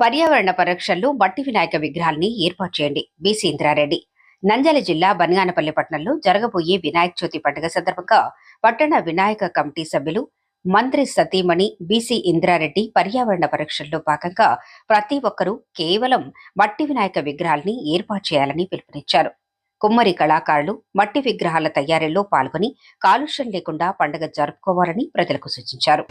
పర్యావరణ పరిరక్షణలో మట్టి వినాయక విగ్రహాల్ని ఏర్పాటు చేయండి. బీసీ ఇంద్రారెడ్డి. నంద్యాల జిల్లా బనగానపల్లి పట్టణంలో జరగబోయే వినాయక చవితి పండుగ సందర్భంగా పట్టణ వినాయక కమిటీ సభ్యులు మంత్రి సతీమణి బీసీ ఇంద్రారెడ్డి పర్యావరణ పరీక్షల్లో భాగంగా ప్రతి ఒక్కరూ కేవలం మట్టి వినాయక విగ్రహాల్ని ఏర్పాటు చేయాలని పిలుపునిచ్చారు. కుమ్మరి కళాకారులు మట్టి విగ్రహాల తయారీలో పాల్గొని కాలుష్యం లేకుండా పండుగ జరుపుకోవాలని ప్రజలకు సూచించారు.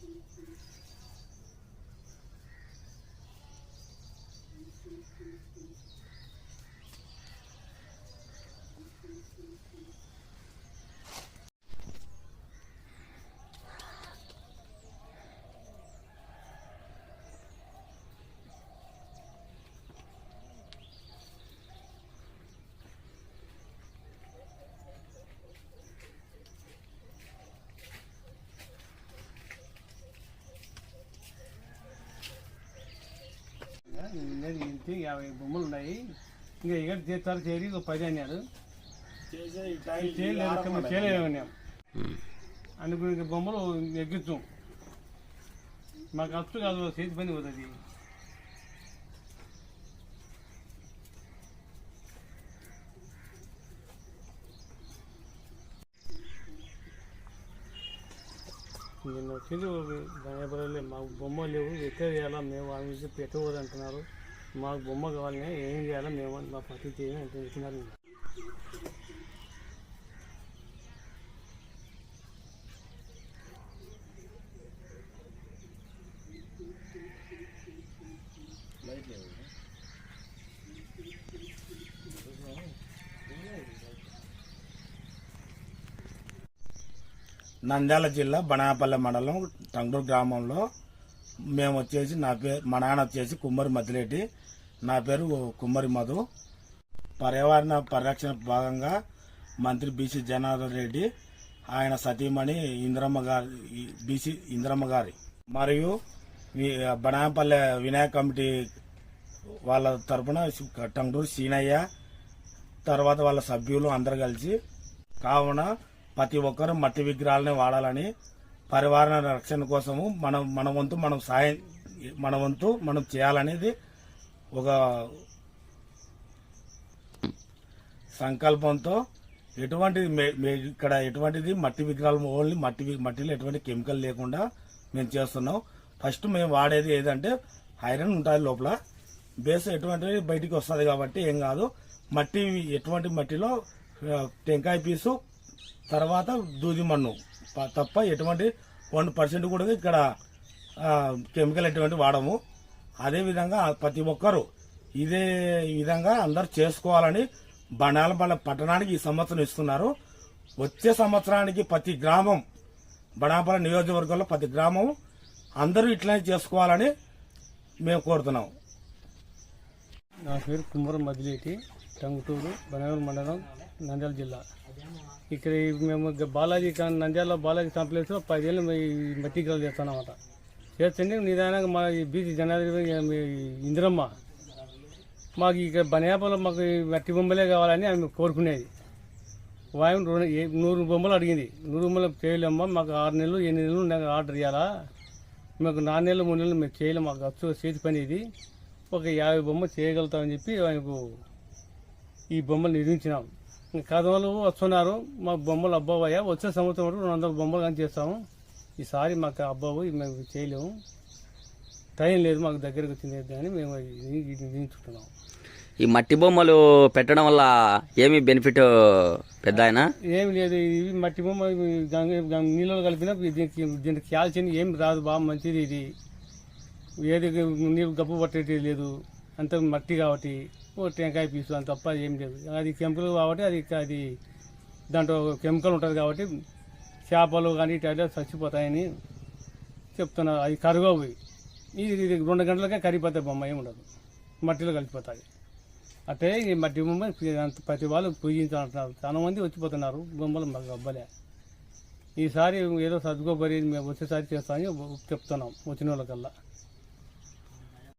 Thank you. ఇంటి యాభై బొమ్మలు ఉన్నాయి. ఇంకా ఇక్కడ చేస్తారు చేరి ఒక పది అన్నారు. చేయలేదు చేయలేమన్నాం అందుకు ఇంక బొమ్మలు ఎగ్గించాం మాకు ఖర్చు కాదు చేతి పని పోతుంది. నిన్న వచ్చింది మాకు బొమ్మ లేవు. ఎక్కడ చేయాలా మేము వాళ్ళ నుంచి పెట్టకూడదు అంటున్నారు. మాకు బొమ్మ కావాలని ఏం చేయాలో మేము మా పత్తి చేయాలి అంటే ఇచ్చినారు నంద్యాల జిల్లా బనాపల్లె మండలం టంగూరు గ్రామంలో మేము వచ్చేసి నా పేరు మా నాన్న వచ్చేసి కుమ్మరి మద్దిరెడ్డి. నా పేరు కుమ్మరి మధు. పర్యావరణ పరిరక్షణ భాగంగా మంత్రి బీసీ జనార్దన్ రెడ్డి ఆయన సతీమణి ఇంద్రమ్మ గారి బీసీ ఇంద్రమ్మ గారి. మరియు ఈ వినాయక కమిటీ వాళ్ళ తరపున టంగూరు సీనయ్య తర్వాత వాళ్ళ సభ్యులు అందరు కలిసి కావున ప్రతి ఒక్కరూ మట్టి విగ్రహాలని వాడాలని పరివారణ రక్షణ కోసము మనం మన వంతు మనం సాయం మన వంతు మనం చేయాలనేది ఒక సంకల్పంతో ఎటువంటి మే- మే- ఇక్కడ ఎటువంటిది మట్టి విగ్రహాలు ఓన్లీ మట్టి మట్టిలో ఎటువంటి కెమికల్ లేకుండా మేము చేస్తున్నాం. ఫస్ట్ మేము వాడేది ఏదంటే ఐరన్ ఉంటుంది లోపల. బేస్ ఎటువంటిది బయటికి వస్తుంది కాబట్టి ఏం కాదు. మట్టి ఎటువంటి మట్టిలో టెంకాయ పీసు తర్వాత దూది మన్ను. తప్ప ఎటువంటి వన్ పర్సెంట్ కూడా ఇక్కడ కెమికల్ ఎటువంటి వాడము. అదేవిధంగా ప్రతి ఒక్కరూ ఇదే విధంగా అందరు చేసుకోవాలని బనాలపల్లి పట్టణానికి ఈ సంవత్సరం ఇస్తున్నారు. వచ్చే సంవత్సరానికి ప్రతి గ్రామం బడాపల నియోజకవర్గంలో ప్రతి గ్రామం అందరూ ఇట్లనే చేసుకోవాలని మేము కోరుతున్నాం. నా పేరు కుమ్మరం మదిలేటి టంగుటూరు బనగర్ మండలం నంద్యాల జిల్లా. ఇక్కడ మేము బాలాజీ కా- నంద్యాల బాలాజీ కాంప్లెక్స్లో పదివేలు మేము ఈ మట్టి గ్రహాలు చేస్తామన్నమాట చేస్తుంటే నిదానంగా మా ఈ బీసీ జనాధిపతి ఇందిరమ్మ మాకు ఇక్కడ బనియాపలో మాకు ఈ మట్టి బొమ్మలే కావాలని ఆమె కోరుకునేది. వాయం నూరు బొమ్మలు అడిగింది. నూరు బొమ్మలు చేయలేమ్మా మాకు ఆరు నెలలు ఎనిమిది నెలలు నాకు ఆర్డర్ ఇవ్వాలా మాకు నాలుగు నెలలు మూడు నెలలు మేము చేయలేము మాకు ఖర్చు చేతి పని ఇది. ఒక యాభై బొమ్మ చేయగలుగుతామని చెప్పి ఆయనకు ఈ బొమ్మలు నిర్మించినాం. కథలు వస్తున్నారు. మా బొమ్మలు అబ్బావయ్యా. వచ్చే సంవత్సరం వరకు రెండు వందల బొమ్మలు కానీ చేస్తాము. ఈసారి మాకు అబ్బావు మేము చేయలేము. టైం లేదు మాకు దగ్గరకు వచ్చింది అని మేము నిర్మించుకుంటున్నాం ఈ మట్టి బొమ్మలు పెట్టడం వల్ల ఏమి బెనిఫిట్ పెద్ద ఆయన? ఏం లేదు. ఇవి మట్టి బొమ్మ నీళ్ళలో కలిపిన దీనికి దీనికి కాల్చిన ఏం రాదు బాగా మంచిది ఇది. ఏది నీరు గప్పు పట్టేది లేదు. అంత మట్టి కాబట్టి. ఓ టెంకాయ పీసు అని తప్ప ఏం లేదు. అది కెమికల్ కాబట్టి అది అది దాంట్లో కెమికల్ ఉంటుంది కాబట్టి చేపలు కానీ ఇట్లా చచ్చిపోతాయని చెప్తున్నారు అది కరుగవు ఇది ఇది రెండు గంటలకే కరిగిపోతాయి బొమ్మ ఏమి ఉండదు. మట్టిలో కలిసిపోతాయి. అట్టే ఈ మట్టి బొమ్మ ప్రతి వాళ్ళు పూజించాలంటున్నారు. చాలా మంది వచ్చిపోతున్నారు బొమ్మలు మాకు అబ్బలే ఈసారి ఏదో సర్దుకోబరి మేము వచ్చేసారి చేస్తామని చెప్తున్నాం వచ్చిన వాళ్ళకల్లా.